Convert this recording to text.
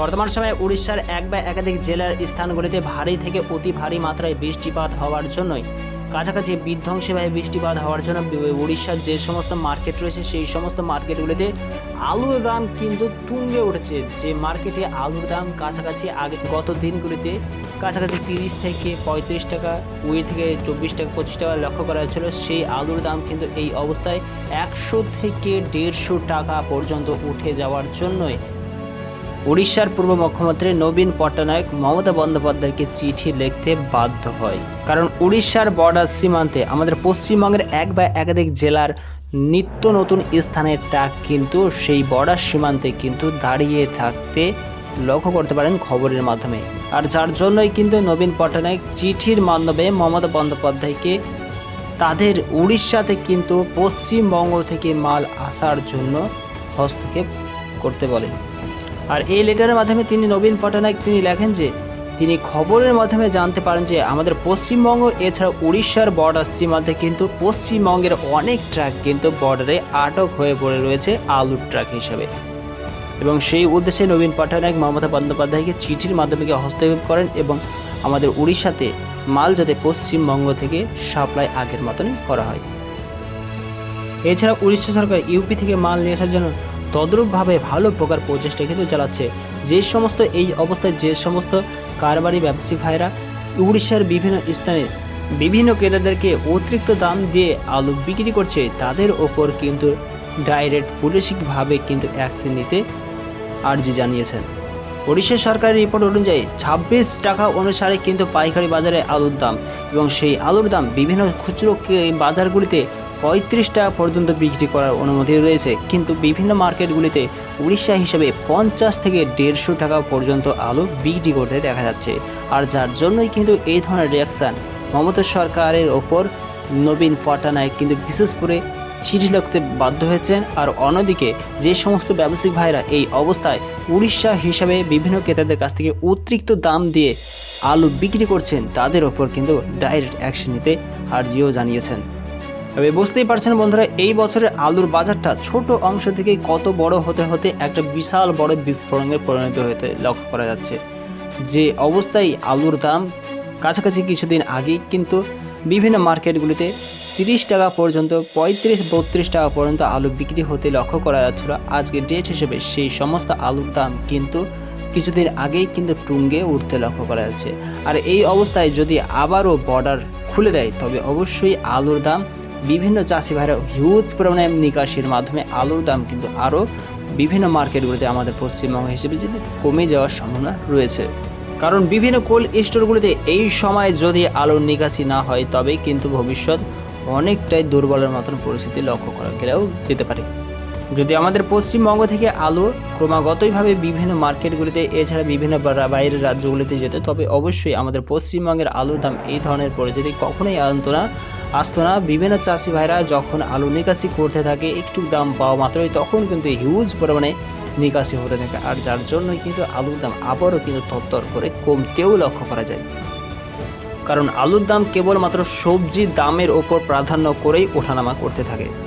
বর্তমান সময়ে উড়িষ্যার এক বা একাধিক জেলার স্থানগুলিতে ভারী থেকে অতি ভারী মাত্রায় বৃষ্টিপাত হওয়ার জন্যই, কাছাকাছি বিধ্বংসীভাবে বৃষ্টিপাত হওয়ার জন্য উড়িষ্যার যে সমস্ত মার্কেট রয়েছে, সেই সমস্ত মার্কেটগুলিতে আলুর দাম কিন্তু তুঙ্গে উঠেছে। যে মার্কেটে আলুর দাম কাছাকাছি আগে, গত দিনগুলিতে কাছাকাছি তিরিশ থেকে পঁয়ত্রিশ টাকা, কুড়ি থেকে চব্বিশ টাকা, পঁচিশ টাকা লক্ষ্য করা হয়েছিল সেই আলুর দাম কিন্তু এই অবস্থায় একশো থেকে দেড়শো টাকা পর্যন্ত উঠে যাওয়ার জন্যই। উড়িষ্যার পূর্ব মুখ্যমন্ত্রী নবীন পট্টনায়ক মমতা বন্দ্যোপাধ্যায়কে চিঠি লিখতে বাধ্য হয়। কারণ উড়িষ্যার বর্ডার সীমান্তে আমাদের পশ্চিমবঙ্গের এক বা একাধিক জেলার নিত্য নতুন স্থানের ট্রাক কিন্তু সেই বর্ডার সীমান্তে কিন্তু দাঁড়িয়ে থাকতে লক্ষ্য করতে পারেন খবরের মাধ্যমে। আর যার জন্যই কিন্তু নবীন পট্টনায়ক চিঠির মাধ্যমে মমতা বন্দ্যোপাধ্যায়কে তাদের উড়িষ্যাতে কিন্তু পশ্চিমবঙ্গ থেকে মাল আসার জন্য হস্তক্ষেপ করতে বলে আর এই লেটারের মাধ্যমে তিনি নবীন পট্টনায়ক তিনি লেখেন যে, তিনি খবরের মাধ্যমে জানতে পারেন যে, আমাদের পশ্চিমবঙ্গ, এছাড়া উড়িষ্যার বর্ডার সীমান্তে কিন্তু পশ্চিমবঙ্গের অনেক ট্রাক কিন্তু বর্ডারে আটক হয়ে পড়ে রয়েছে আলুর ট্রাক হিসাবে। এবং সেই উদ্দেশ্যে নবীন পট্টনায়ক মমতা বন্দ্যোপাধ্যায়কে চিঠির মাধ্যমে হস্তক্ষেপ করেন এবং আমাদের উড়িষ্যাতে মাল যাতে পশ্চিমবঙ্গ থেকে সাপ্লাই আগের মতনই করা হয়। এছাড়া উড়িষ্যা সরকার ইউপি থেকে মাল নিয়ে আসার জন্য তদ্রূপভাবে ভালো প্রকার প্রচেষ্টা কিন্তু চালাচ্ছে। যে সমস্ত এই অবস্থায়, যে সমস্ত কারবারি ব্যবসায়ী ভাইরা উড়িষ্যার বিভিন্ন স্থানে বিভিন্ন ক্রেতাদেরকে অতিরিক্ত দাম দিয়ে আলু বিক্রি করছে, তাদের ওপর কিন্তু ডাইরেক্ট পুলিশিকভাবে কিন্তু অ্যাকশন নিতে আর্জি জানিয়েছেন। ওড়িশা সরকারের রিপোর্ট অনুযায়ী ছাব্বিশ টাকা অনুসারে কিন্তু পাইকারি বাজারে আলুর দাম এবং সেই আলুর দাম বিভিন্ন খুচরো বাজারগুলিতে পঁয়ত্রিশ টাকা পর্যন্ত বিক্রি করার অনুমতি রয়েছে। কিন্তু বিভিন্ন মার্কেটগুলিতে উড়িষ্যা হিসেবে পঞ্চাশ থেকে দেড়শো টাকা পর্যন্ত আলু বিক্রি করতে দেখা যাচ্ছে। আর যার জন্যই কিন্তু এই ধরনের রিয়াকশান মমতা সরকারের ওপর নবীন পট্টনায়ক কিন্তু বিশেষ করে চিঠি লিখতে বাধ্য হয়েছেন। আর অন্যদিকে যে সমস্ত ব্যবসায়িক ভাইরা এই অবস্থায় উড়িষ্যা হিসাবে বিভিন্ন ক্রেতাদের কাছ থেকে অতিরিক্ত দাম দিয়ে আলু বিক্রি করছেন, তাদের ওপর কিন্তু ডাইরেক্ট অ্যাকশন নিতে আর্জিও জানিয়েছেন। তবে বুঝতেই পারছেন বন্ধুরা, এই বছরের আলুর বাজারটা ছোট অংশ থেকে কত বড় হতে হতে একটা বিশাল বড় বিস্ফোরণে পরিণত হতে লক্ষ্য করা যাচ্ছে। যে অবস্থায় আলুর দাম কাছাকাছি কিছুদিন আগেই কিন্তু বিভিন্ন মার্কেটগুলিতে তিরিশ টাকা পর্যন্ত, পঁয়ত্রিশ, বত্রিশ টাকা পর্যন্ত আলু বিক্রি হতে লক্ষ্য করা যাচ্ছিল। আজকে ডেট হিসেবে সেই সমস্ত আলুর দাম কিন্তু কিছুদিন আগেই কিন্তু টুঙ্গে উঠতে লক্ষ্য করা যাচ্ছে। আর এই অবস্থায় যদি আবারও বর্ডার খুলে দেয়, তবে অবশ্যই আলুর দাম বিভিন্ন চাষি ভাইরা হিউজ পরিমাণে নিকাশির মাধ্যমে আলুর দাম কিন্তু আরও বিভিন্ন মার্কেটগুলিতে আমাদের পশ্চিমবঙ্গ হিসেবে যদি কমে যাওয়ার সম্ভাবনা রয়েছে। কারণ বিভিন্ন কোল্ড স্টোরগুলিতে এই সময় যদি আলুর নিকাশি না হয় তবে কিন্তু ভবিষ্যৎ অনেকটাই দুর্বলের মতন পরিস্থিতি লক্ষ্য করা গেলেও যেতে পারে। যদি আমাদের পশ্চিমবঙ্গ থেকে আলু ক্রমাগতইভাবে বিভিন্ন মার্কেটগুলিতে, এছাড়া বিভিন্ন বাইরের রাজ্যগুলিতে যেত, তবে অবশ্যই আমাদের পশ্চিমবঙ্গের আলুর দাম এই ধরনের পরিস্থিতি কখনোই আনতো না, আসতো না, বিভিন্ন চাষি ভাইরা যখন আলু নিকাশি করতে থাকে, একটু দাম পাওয়া মাত্রই তখন কিন্তু হিউজ পরিমাণে নিকাশি হতে থাকে। আর যার জন্যই কিন্তু আলুর দাম আবারও কিন্তু তত্তর করে কমতেও লক্ষ্য করা যায়। কারণ আলুর দাম কেবলমাত্র সবজি দামের ওপর প্রাধান্য করেই ওঠানামা করতে থাকে।